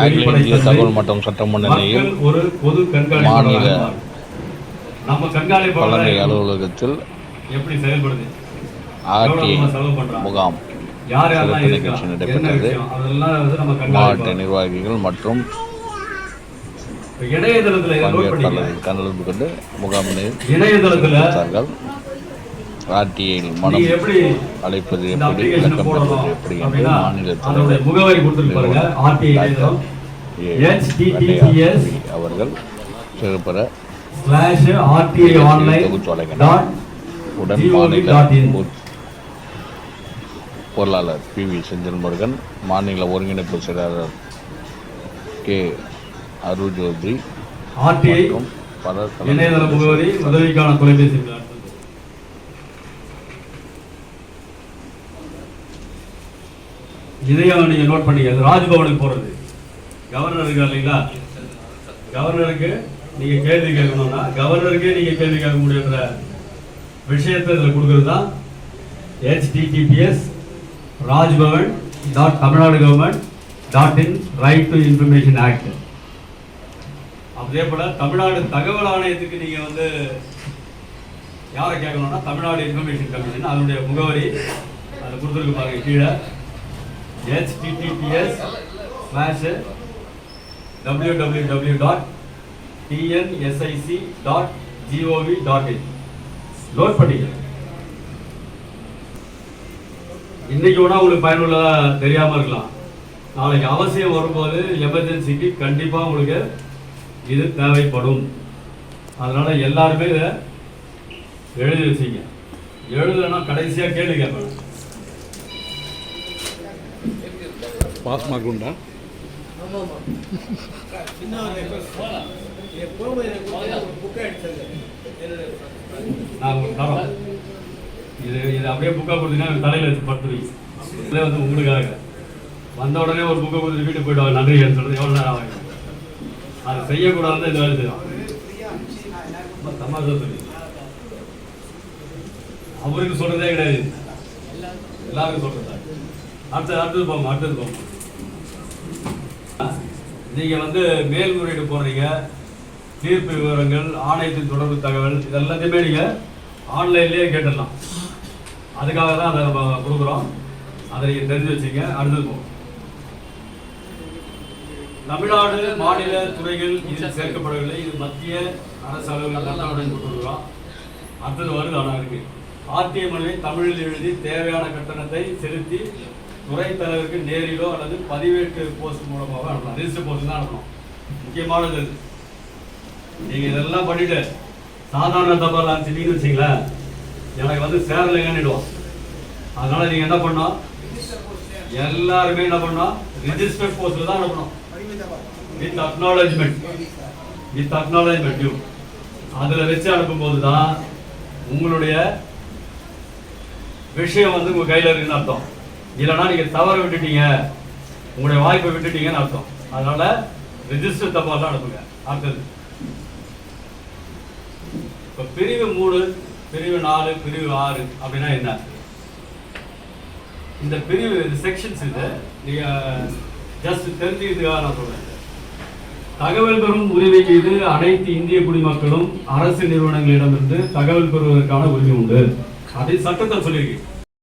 அகில இந்திய தகவல் மற்றும் பொது கண்காணிப்பாளர் மாநில தலைமை அலுவலகத்தில் பண்றோம்? முகாம் சிறப்பு நிகழ்ச்சி நடைபெற்றது. மாவட்ட நிர்வாகிகள் மற்றும் பங்கேற்பாளர்கள் கலந்து கொண்டு முகாமினை ஆர்டிஐயில் மனம் அழைப்பது எப்படி விளக்கம் பெறுவது எப்படி என்று மாநில தலைவர் அவர்கள் சிறப்புற தொகுத்து வழங்கினார் உடன் மாநில பொருளாளர் பி வி செந்தில் முருகன் மாநில ஒருங்கிணைப்பு செயலாளர் கே ஆர்டிஐ மற்றும் பலர் இணையதள முகவரி உதவிக்கான தொலைபேசி இதையும் நீங்க நோட் பண்ணீங்க அது ராஜ்பவனுக்கு போறது. கவர்னர் இருக்கா இல்லைங்களா? கவர்னருக்கு நீங்க கேள்வி கேட்கணும்னா கவர்னருக்கே நீங்க கேள்வி கேட்க முடியுன்ற விஷயத்தை இதில் கொடுக்குறது தான் HTTPS Rajbhavan dot Tamil Nadu government dot in right to information act அதே போல் தமிழ்நாடு தகவல் ஆணையத்துக்கு நீங்கள் வந்து யாரை கேட்கணும்னா தமிழ்நாடு இன்ஃபர்மேஷன் கமிஷன் அதனுடைய முகவரி அதை கொடுத்துருக்கு பாருங்க கீழே. HTTPS slash W W W dot TNSIC dot GOV dot in load பண்ணிக்க. இன்னைக்கு வேணால் உங்களுக்கு பயனுள்ளதாக தெரியாமல் இருக்கலாம். நாளைக்கு அவசியம் வரும்போது எமர்ஜென்சிக்கு கண்டிப்பாக உங்களுக்கு இது தேவைப்படும். அதனால் எல்லாருமே இதை எழுதி வச்சுங்க. எழுதலைன்னா கடைசியாக கேள்வி கேட்பேன். பாஸ் மார்க் உண்டா நான் தரோம். இது இது அப்படியே புக்காக கொடுத்தீங்கன்னா தலையில் வச்சு படுத்துருவீங்க. இதே வந்து உங்களுக்காக. வந்த உடனே ஒரு புக்கை கொடுத்து வீட்டுக்கு போயிட்டு நன்றின்னு சொல்றது எவ்வளோ நேரம் ஆகும் அதை செய்யக்கூடாதுன்னு இந்த வேலை செய்யும் ரொம்ப தமாஷா சொல்லி. அவருக்கு சொல்கிறதே கிடையாது. எல்லாருக்கும் சொல்றதா? அடுத்தது அடுத்தது போங்க அடுத்தது போங்க. நீங்கள் வந்து மேல்முறையீடு போடுறீங்க தீர்ப்பு விவரங்கள் ஆணையத்தின் தொடர்பு தகவல் இது எல்லாத்தையுமே ஆன்லைன்லேயே கேட்டுடலாம். அதுக்காக தான் அதை நம்ம கொடுக்குறோம். அதை நீங்கள் தெரிஞ்சு வச்சுங்க அடுத்தது போகும் தமிழ்நாடு மாநில துறைகள் இதில் சேர்க்கப்படவில்லை. இது மத்திய அரசு அலுவலகம் கொடுக்குறோம் அடுத்தது வருது ஆனால் இருக்குது ஆர்டிஐ மனுவை தமிழில் எழுதி தேவையான கட்டணத்தை செலுத்தி துறை தலைவருக்கு நேரிலோ அல்லது பதிவேட்டு போஸ்ட் மூலமாக அனுப்பலாம். ரிஜிஸ்டர் போஸ்ட் தான் அனுப்பணும். முக்கியமானது இது. நீங்க இதெல்லாம் பண்ணிட்டு சாதாரண தபால் அனுப்பிச்சிட்டீங்கன்னு வச்சுங்களேன் எனக்கு வந்து சேரலைங்கன்னுடுவோம் அதனால நீங்க என்ன பண்ணணும்? எல்லாருமே என்ன பண்ணணும்? ரிஜிஸ்டர் போஸ்ட்ல தான் அனுப்பணும். With acknowledgement with acknowledgement due அதுல வச்சு அனுப்பும்போது தான் உங்களுடைய விஷயம் வந்து உங்க கையில இருக்குன்னு அர்த்தம். இல்லைன்னா நீங்க தவற விட்டுட்டீங்க. உங்களுடைய வாய்ப்பை விட்டுட்டீங்கன்னு அர்த்தம். அதனால ரிஜிஸ்டர் தபால் தான் அனுப்புங்க அடுத்தது. இப்ப பிரிவு மூணு பிரிவு நாலு பிரிவு ஆறு அப்படின்னா என்ன? இந்த பிரிவு செக்ஷன்ஸ் இது நீங்க ஜஸ்ட் தெரிஞ்சுக்கிறதுக்காக நான் சொல்றேன். தகவல் பெறும் உரிமை மீது அனைத்து இந்திய குடிமக்களும் அரசு நிறுவனங்களிடமிருந்து தகவல் பெறுவதற்கான உரிமை உண்டு. அதை சட்டத்தை சொல்லியிருக்கேன்